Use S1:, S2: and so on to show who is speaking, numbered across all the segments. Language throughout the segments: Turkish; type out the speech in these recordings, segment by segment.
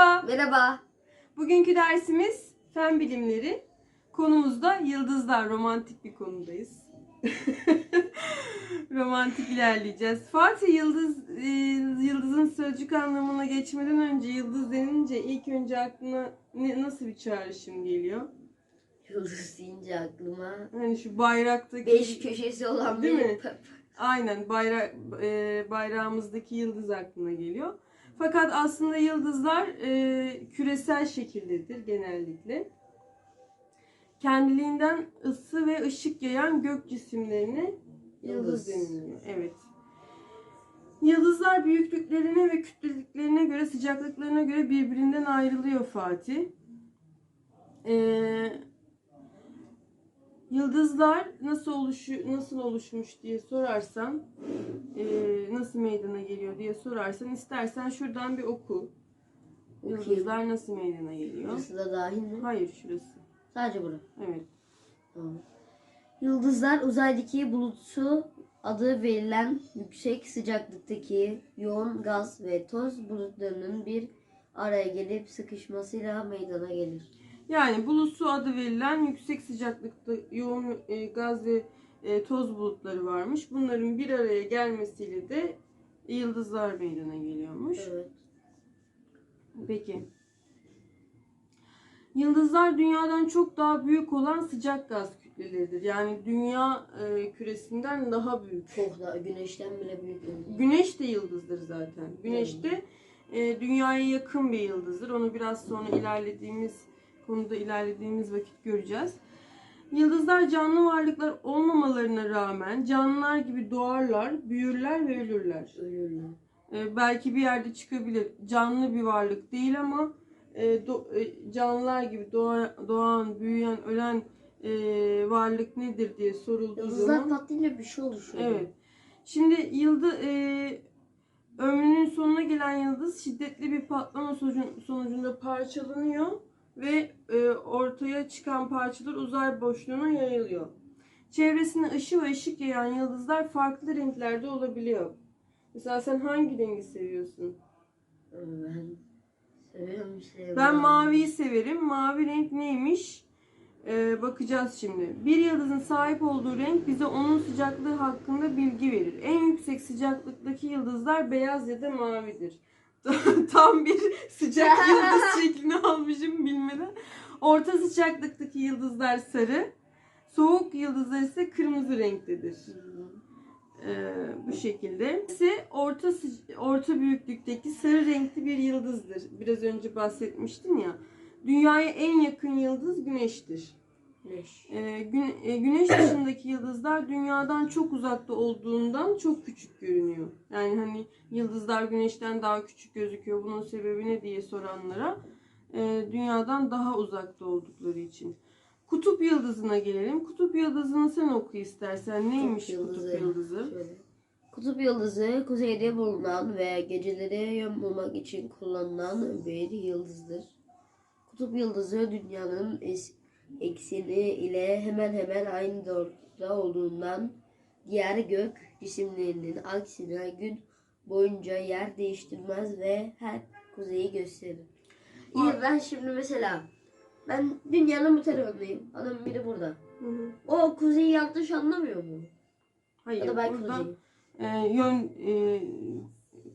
S1: Merhaba.
S2: Merhaba.
S1: Bugünkü dersimiz fen bilimleri. Konumuz da yıldızlar. Romantik bir konudayız. Romantik ilerleyeceğiz. Fatih yıldız e, yıldızın sözcük anlamına geçmeden önce yıldız denince ilk önce aklına ne, nasıl bir çağrışım geliyor?
S2: Yıldız deyince aklıma
S1: Hani şu bayraktaki
S2: beş köşesi olan
S1: Değil
S2: bir
S1: mi? Aynen bayrak e, bayrağımızdaki yıldız aklına geliyor. Fakat aslında yıldızlar e, küresel şekildedir genellikle. Kendiliğinden ısı ve ışık yayan gök cisimlerine yıldız
S2: Yıldız.
S1: deniliyor. Evet. Yıldızlar büyüklüklerine ve kütleliklerine göre, sıcaklıklarına göre birbirinden ayrılıyor Fatih. Ee, yıldızlar nasıl oluşu nasıl oluşmuş diye sorarsan, ee, nasıl meydana geliyor diye sorarsan, istersen şuradan bir oku.
S2: Okuyayım.
S1: Yıldızlar nasıl meydana geliyor?
S2: Burası da dahil mi?
S1: Hayır şurası.
S2: Sadece bura.
S1: Evet.
S2: Tamam. Yıldızlar uzaydaki bulutsu adı verilen yüksek sıcaklıktaki yoğun gaz ve toz bulutlarının bir araya gelip sıkışmasıyla meydana gelir.
S1: Yani bulusu adı verilen yüksek sıcaklıkta yoğun e, gaz ve e, toz bulutları varmış. Bunların bir araya gelmesiyle de yıldızlar meydana geliyormuş.
S2: Evet.
S1: Peki. Yıldızlar dünyadan çok daha büyük olan sıcak gaz kütleleridir. Yani dünya e, küresinden daha büyük.
S2: Çok da güneşten bile büyük.
S1: Güneş de yıldızdır zaten. Güneş de e, dünyaya yakın bir yıldızdır. Onu biraz sonra ilerlediğimiz konuda ilerlediğimiz vakit göreceğiz. Yıldızlar canlı varlıklar olmamalarına rağmen canlılar gibi doğarlar, büyürler ve ölürler.
S2: Ölürler.
S1: E, belki bir yerde çıkabilir. Canlı bir varlık değil ama e, do- e, canlılar gibi doğa- doğan, büyüyen, ölen e, varlık nedir diye sorulduğu
S2: Yıldızlar
S1: zaman
S2: patlayınca bir şey oluşuyor.
S1: Evet. Şimdi yıldı e, ömrünün sonuna gelen yıldız şiddetli bir patlama sonucu- sonucunda parçalanıyor ve e, ortaya çıkan parçalar uzay boşluğuna yayılıyor. Çevresine ışı ve ışık yayan yıldızlar farklı renklerde olabiliyor. Mesela sen hangi rengi seviyorsun?
S2: Ben seviyorum işte.
S1: Ben maviyi severim. Mavi renk neymiş? Ee, bakacağız şimdi. Bir yıldızın sahip olduğu renk bize onun sıcaklığı hakkında bilgi verir. En yüksek sıcaklıktaki yıldızlar beyaz ya da mavidir. Tam bir sıcak yıldız almışım bilmeden. Orta sıcaklıktaki yıldızlar sarı. Soğuk yıldızlar ise kırmızı renktedir. Ee, bu şekilde. Ise orta orta büyüklükteki sarı renkli bir yıldızdır. Biraz önce bahsetmiştim ya. Dünyaya en yakın yıldız Güneş'tir.
S2: Güneş.
S1: Ee, e, güneş dışındaki yıldızlar dünyadan çok uzakta olduğundan çok küçük görünüyor. Yani hani yıldızlar güneşten daha küçük gözüküyor. Bunun sebebi ne diye soranlara e, dünyadan daha uzakta oldukları için. Kutup yıldızına gelelim. Kutup yıldızını sen oku istersen. Neymiş
S2: Kutup
S1: kutup
S2: yıldızı.
S1: yıldızı?
S2: Şöyle. Kutup yıldızı kuzeyde bulunan ve geceleri yön bulmak için kullanılan bir yıldızdır. Kutup yıldızı dünyanın es- ekseni ile hemen hemen aynı doğrultuda olduğundan diğer gök cisimlerinin aksine gün boyunca yer değiştirmez ve her kuzeyi gösterir. İyi ben şimdi mesela ben dünyanın bu tarafındayım. Adam biri burada.
S1: Hı hı.
S2: O kuzeyi yanlış anlamıyor mu?
S1: Hayır,
S2: Ya da ben
S1: burada
S2: kuzeyi.
S1: e, yön e,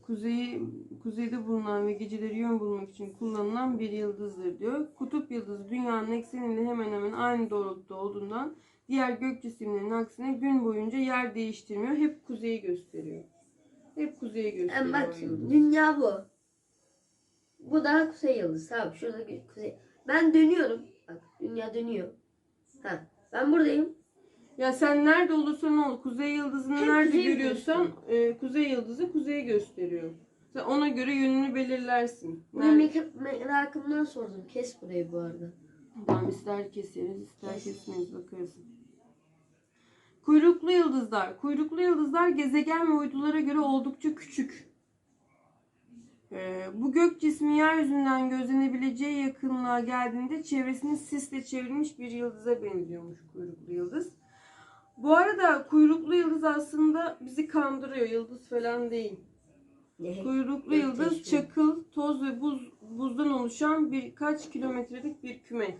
S1: kuzeyi kuzeyde bulunan ve geceleri yön bulmak için kullanılan bir yıldızdır diyor. Kutup yıldızı dünyanın ekseniyle hemen hemen aynı doğrultuda olduğundan diğer gök cisimlerinin aksine gün boyunca yer değiştirmiyor. Hep kuzeyi gösteriyor. Hep kuzeyi gösteriyor.
S2: Yani bak dünya bu. Bu da kuzey yıldızı. Tamam şurada kuzey. Ben dönüyorum. Bak dünya dönüyor. Ha ben buradayım.
S1: Ya sen nerede olursan ol, kuzey yıldızını
S2: Hep
S1: nerede
S2: kuzeyi
S1: görüyorsan e, kuzey yıldızı kuzeyi gösteriyor. Sen ona göre yönünü belirlersin.
S2: Benim
S1: Nerede-
S2: merak- merakımdan sordum. Kes burayı bu arada.
S1: Tamam ister keseriz ister
S2: Kes.
S1: kesmeyiz bakarız. Kuyruklu yıldızlar. Kuyruklu yıldızlar gezegen ve uydulara göre oldukça küçük. Ee, bu gök cismi yeryüzünden gözlenebileceği yakınlığa geldiğinde çevresini sisle çevrilmiş bir yıldıza benziyormuş kuyruklu yıldız. Bu arada kuyruklu yıldız aslında bizi kandırıyor. Yıldız falan değil.
S2: Ne?
S1: Kuyruklu yıldız çakıl, toz ve buz buzdan oluşan oluşan birkaç kilometrelik bir küme.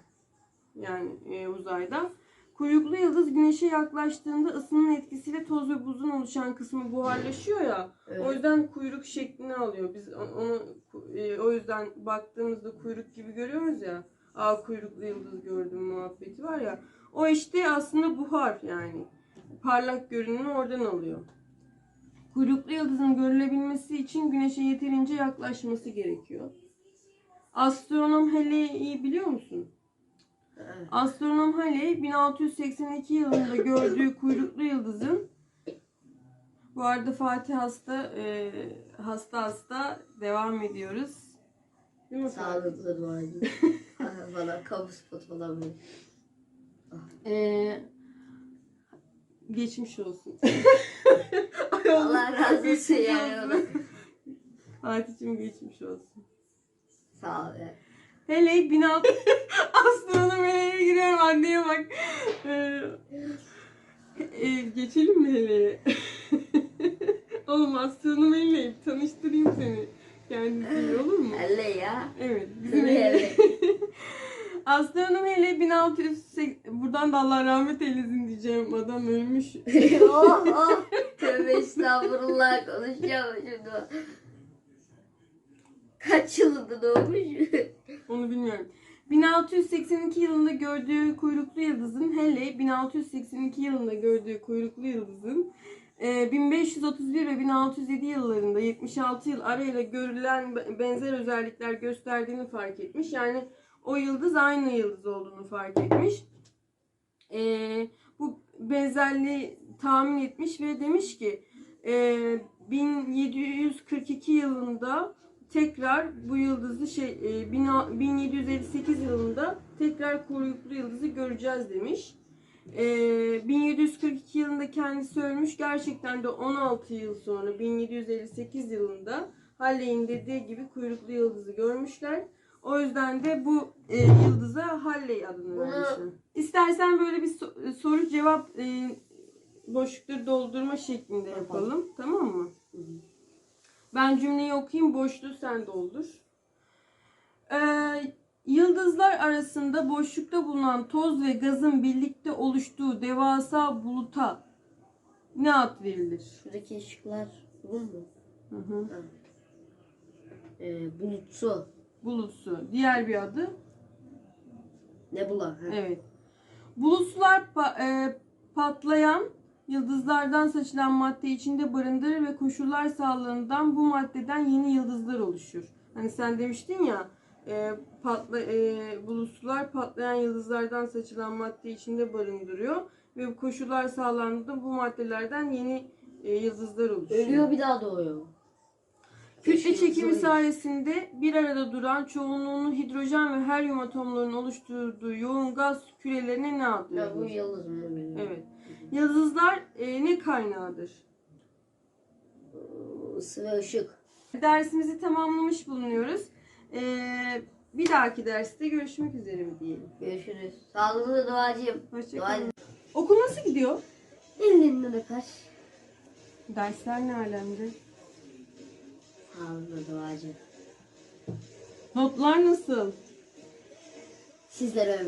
S1: Yani e, uzayda. Kuyruklu yıldız güneşe yaklaştığında ısının etkisiyle toz ve buzun oluşan kısmı buharlaşıyor ya. O
S2: Evet.
S1: yüzden kuyruk şeklini alıyor. Biz o- onu e, o yüzden baktığımızda kuyruk gibi görüyoruz ya. Aa kuyruklu yıldız gördüm muhabbeti var ya. O işte aslında buhar yani. Parlak görünümü oradan alıyor. Kuyruklu yıldızın görülebilmesi için güneşe yeterince yaklaşması gerekiyor. Astronom Halley'i biliyor musun? Astronom Halley 1682 yılında gördüğü kuyruklu yıldızın bu arada Fatih hasta e, hasta hasta devam ediyoruz. Değil mi?
S2: Sağlıklı duacım. Bana kamu spotu falan verin.
S1: E, geçmiş olsun.
S2: Allah razı olsun
S1: Geçmiş
S2: yani.
S1: olsun. Fatih'cim geçmiş olsun.
S2: Sağ ol. ya.
S1: Hele 1600 astronom Hele'ye giriyorum anneye bak. Ee, e, geçelim mi Hele'ye? Oğlum astronom Hele'yi tanıştırayım seni. Kendisiyle olur mu?
S2: Elle ya.
S1: Evet. Bizim Hele.
S2: evet.
S1: astronom Hele 1600 buradan da Allah rahmet eylesin diyeceğim. Adam ölmüş.
S2: oh oh. Tövbe estağfurullah konuşacağım şimdi. Kaç yılında doğmuş?
S1: Onu bilmiyorum. 1682 yılında gördüğü kuyruklu yıldızın hele 1682 yılında gördüğü kuyruklu yıldızın e, 1531 ve 1607 yıllarında 76 yıl arayla görülen be- benzer özellikler gösterdiğini fark etmiş. Yani o yıldız aynı yıldız olduğunu fark etmiş. E, bu benzerliği tahmin etmiş ve demiş ki e, 1742 yılında tekrar bu yıldızı şey e, bin- 1758 yılında tekrar kuyruklu yıldızı göreceğiz demiş. E, 1742 yılında kendisi ölmüş. Gerçekten de 16 yıl sonra 1758 yılında Halley'in dediği gibi kuyruklu yıldızı görmüşler. O yüzden de bu e, yıldıza Halley adını vermişler. İstersen böyle bir so- soru cevap e, boşlukları doldurma şeklinde yapalım. Tamam mı? Ben cümleyi okuyayım, boşluğu sen doldur. Ee, yıldızlar arasında boşlukta bulunan toz ve gazın birlikte oluştuğu devasa buluta ne ad verilir?
S2: Şuradaki ışıklar bu mu?
S1: Hı hı.
S2: Ee, bulutsu.
S1: Bulutsu. Diğer bir adı.
S2: Nebula. Ha.
S1: Evet. Bulutsular pa- e, patlayan yıldızlardan saçılan madde içinde barındırır ve koşullar sağlandığından bu maddeden yeni yıldızlar oluşur. Hani sen demiştin ya e, patla, e, bulutsular patlayan yıldızlardan saçılan madde içinde barındırıyor ve bu koşullar sağlandığında bu maddelerden yeni e, yıldızlar oluşuyor.
S2: Ölüyor bir daha doğuyor.
S1: Kütle çekimi sayesinde bir arada duran çoğunluğunu hidrojen ve helyum atomlarının oluşturduğu yoğun gaz kürelerine ne ad
S2: Ya bu yıldız mı.
S1: Evet. Yıldızlar e, ne kaynağıdır?
S2: Isı ve ışık.
S1: Dersimizi tamamlamış bulunuyoruz. E, bir dahaki derste görüşmek üzere mi diyelim.
S2: Görüşürüz. Sağlıklı duacıyım.
S1: Hoşçakalın. Okul nasıl gidiyor?
S2: Ellerinden öper.
S1: Dersler ne alemde?
S2: Sağlıklı duacı.
S1: Notlar nasıl?
S2: Sizlere